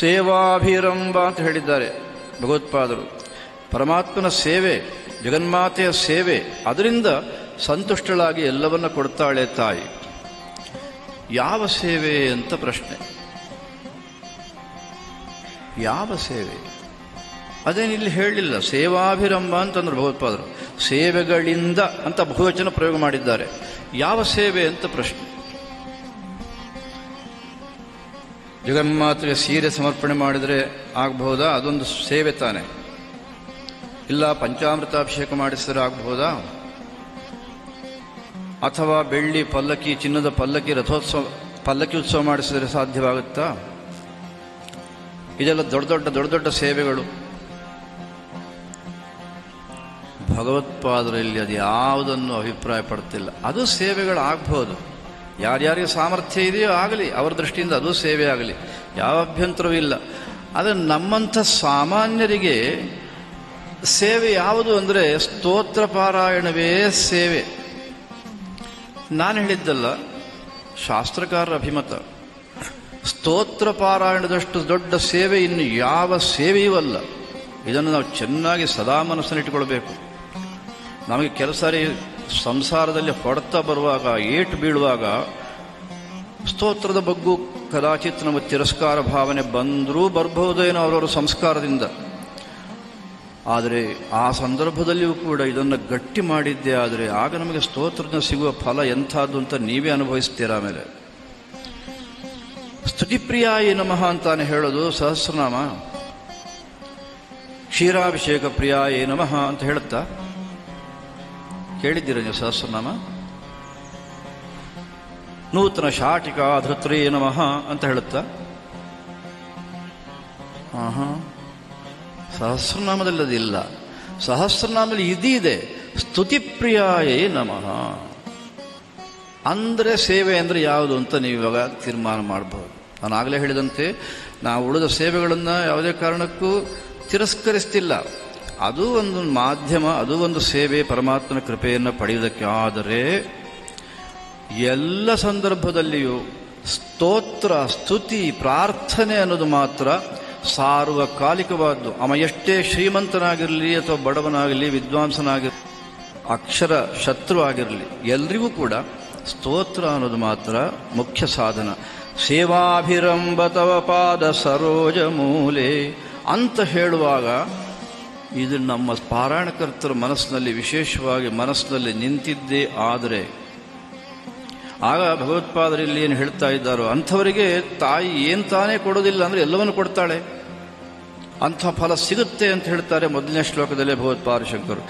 ಸೇವಾಭಿರಂಭ ಅಂತ ಹೇಳಿದ್ದಾರೆ ಭಗವತ್ಪಾದರು. ಪರಮಾತ್ಮನ ಸೇವೆ, ಜಗನ್ಮಾತೆಯ ಸೇವೆ, ಅದರಿಂದ ಸಂತುಷ್ಟಳಾಗಿ ಎಲ್ಲವನ್ನ ಕೊಡ್ತಾಳೆ ತಾಯಿ. ಯಾವ ಸೇವೆ ಅಂತ ಪ್ರಶ್ನೆ. ಯಾವ ಸೇವೆ? ಅದೇನಿಲ್ಲಿ ಹೇಳಲಿಲ್ಲ. ಸೇವಾಭಿರಂಭ ಅಂತಂದ್ರು ಭಗವತ್ಪಾದರು. ಸೇವೆಗಳಿಂದ ಅಂತ ಬಹುವಚನ ಪ್ರಯೋಗ ಮಾಡಿದ್ದಾರೆ. ಯಾವ ಸೇವೆ ಅಂತ ಪ್ರಶ್ನೆ. ಜಗನ್ಮಾತೆಗೆ ಸೀರೆ ಸಮರ್ಪಣೆ ಮಾಡಿದರೆ ಆಗಬಹುದಾ? ಅದೊಂದು ಸೇವೆ ತಾನೆ. ಇಲ್ಲ, ಪಂಚಾಮೃತಾಭಿಷೇಕ ಮಾಡಿಸಿದ್ರೆ ಆಗಬಹುದಾ? ಅಥವಾ ಬೆಳ್ಳಿ ಪಲ್ಲಕ್ಕಿ, ಚಿನ್ನದ ಪಲ್ಲಕ್ಕಿ, ರಥೋತ್ಸವ, ಪಲ್ಲಕ್ಕಿ ಉತ್ಸವ ಮಾಡಿಸಿದರೆ ಸಾಧ್ಯವಾಗುತ್ತಾ? ಇದೆಲ್ಲ ದೊಡ್ಡ ದೊಡ್ಡ ದೊಡ್ಡ ದೊಡ್ಡ ಸೇವೆಗಳು. ಭಗವತ್ಪಾದರಲ್ಲಿ ಅದು ಯಾವುದನ್ನು ಅಭಿಪ್ರಾಯ ಪಡ್ತಿಲ್ಲ ಅದು ಸೇವೆಗಳಾಗಬಹುದು ಯಾರ್ಯಾರಿಗೆ ಸಾಮರ್ಥ್ಯ ಇದೆಯೋ ಆಗಲಿ, ಅವರ ದೃಷ್ಟಿಯಿಂದ ಅದು ಸೇವೆ ಆಗಲಿ, ಯಾವ ಅಭ್ಯಂತರವೂ ಇಲ್ಲ. ಆದರೆ ನಮ್ಮಂಥ ಸಾಮಾನ್ಯರಿಗೆ ಸೇವೆ ಯಾವುದು ಅಂದರೆ ಸ್ತೋತ್ರ ಪಾರಾಯಣವೇ ಸೇವೆ. ನಾನು ಹೇಳಿದ್ದಲ್ಲ, ಶಾಸ್ತ್ರಕಾರರ ಅಭಿಮತ, ಸ್ತೋತ್ರ ಪಾರಾಯಣದಷ್ಟು ದೊಡ್ಡ ಸೇವೆ ಇನ್ನು ಯಾವ ಸೇವೆಯೂ ಅಲ್ಲ. ಇದನ್ನು ನಾವು ಚೆನ್ನಾಗಿ ಸದಾ ಮನಸ್ಸನ್ನಿಟ್ಟುಕೊಳ್ಬೇಕು ನಮಗೆ ಕೆಲಸ ಸಂಸಾರದಲ್ಲಿ ಹೊಡೆತ ಬರುವಾಗ, ಏಟು ಬೀಳುವಾಗ, ಸ್ತೋತ್ರದ ಬಗ್ಗೂ ಕದಾಚಿತ್ ನಮ್ಮ ತಿರಸ್ಕಾರ ಭಾವನೆ ಬಂದರೂ ಬರಬಹುದೇನೋ ಅವರವರ ಸಂಸ್ಕಾರದಿಂದ. ಆದರೆ ಆ ಸಂದರ್ಭದಲ್ಲಿಯೂ ಕೂಡ ಇದನ್ನು ಗಟ್ಟಿ ಮಾಡಿದ್ದೆ ಆದರೆ ಆಗ ನಮಗೆ ಸ್ತೋತ್ರದಿಂದ ಸಿಗುವ ಫಲ ಎಂಥದ್ದು ಅಂತ ನೀವೇ ಅನುಭವಿಸ್ತೀರ ಆಮೇಲೆ. ಸ್ತುತಿಪ್ರಿಯಾಯಿ ನಮಃ ಅಂತಾನೆ ಹೇಳೋದು ಸಹಸ್ರನಾಮ. ಕ್ಷೀರಾಭಿಷೇಕ ಪ್ರಿಯಾಯೇ ನಮಃ ಅಂತ ಹೇಳುತ್ತಾ? ಕೇಳಿದ್ದೀರ ನೀವು ಸಹಸ್ರನಾಮ? ನೂತನ ಶಾಟಿಕ ಧೃತ್ರೇ ನಮಃ ಅಂತ ಹೇಳುತ್ತಾ? ಆಹಾ. ಸಹಸ್ರನಾಮದಲ್ಲಿ ಅದಿಲ್ಲ ಸಹಸ್ರನಾಮದಲ್ಲಿ ಇದಿದೆ. ಸ್ತುತಿಪ್ರಿಯಾಯೇ ನಮಃ. ಅಂದರೆ ಸೇವೆ ಅಂದರೆ ಯಾವುದು ಅಂತ ನೀವು ಇವಾಗ ತೀರ್ಮಾನ ಮಾಡಬಹುದು ನಾನು ಆಗಲೇ ಹೇಳಿದಂತೆ, ನಾವು ಉಳಿದ ಸೇವೆಗಳನ್ನು ಯಾವುದೇ ಕಾರಣಕ್ಕೂ ತಿರಸ್ಕರಿಸ್ತಿಲ್ಲ. ಅದು ಒಂದು ಮಾಧ್ಯಮ, ಅದು ಒಂದು ಸೇವೆ ಪರಮಾತ್ಮನ ಕೃಪೆಯನ್ನು ಪಡೆಯುವುದಕ್ಕೆ. ಆದರೆ ಎಲ್ಲ ಸಂದರ್ಭದಲ್ಲಿಯೂ ಸ್ತೋತ್ರ, ಸ್ತುತಿ, ಪ್ರಾರ್ಥನೆ ಅನ್ನೋದು ಮಾತ್ರ ಸಾರ್ವಕಾಲಿಕವಾದ್ದು. ಅವ ಎಷ್ಟೇ ಶ್ರೀಮಂತನಾಗಿರಲಿ ಅಥವಾ ಬಡವನಾಗಲಿ ವಿದ್ವಾಂಸನಾಗಿರಲಿ ಅಕ್ಷರ ಶತ್ರು ಆಗಿರಲಿ, ಎಲ್ರಿಗೂ ಕೂಡ ಸ್ತೋತ್ರ ಅನ್ನೋದು ಮಾತ್ರ ಮುಖ್ಯ ಸಾಧನ. ಸೇವಾಭಿರಂಭ ತವ ಪಾದ ಸರೋಜ ಮೂಲೆ ಅಂತ ಹೇಳುವಾಗ ಇದು ನಮ್ಮ ಪಾರಾಯಣಕರ್ತರ ಮನಸ್ಸಿನಲ್ಲಿ ವಿಶೇಷವಾಗಿ ಮನಸ್ಸಿನಲ್ಲಿ ನಿಂತಿದ್ದೇ ಆದರೆ. ಆಗ ಭಗವತ್ಪಾದರಲ್ಲಿ ಏನು ಹೇಳ್ತಾ ಇದ್ದಾರೋ, ಅಂಥವರಿಗೆ ತಾಯಿ ಏನು ತಾನೇ ಕೊಡೋದಿಲ್ಲ ಅಂದರೆ ಎಲ್ಲವನ್ನು ಕೊಡ್ತಾಳೆ. ಅಂಥ ಫಲ ಸಿಗುತ್ತೆ ಅಂತ ಹೇಳ್ತಾರೆ ಮೊದಲನೇ ಶ್ಲೋಕದಲ್ಲೇ ಭಗವತ್ಪಾದ ಶಂಕರು.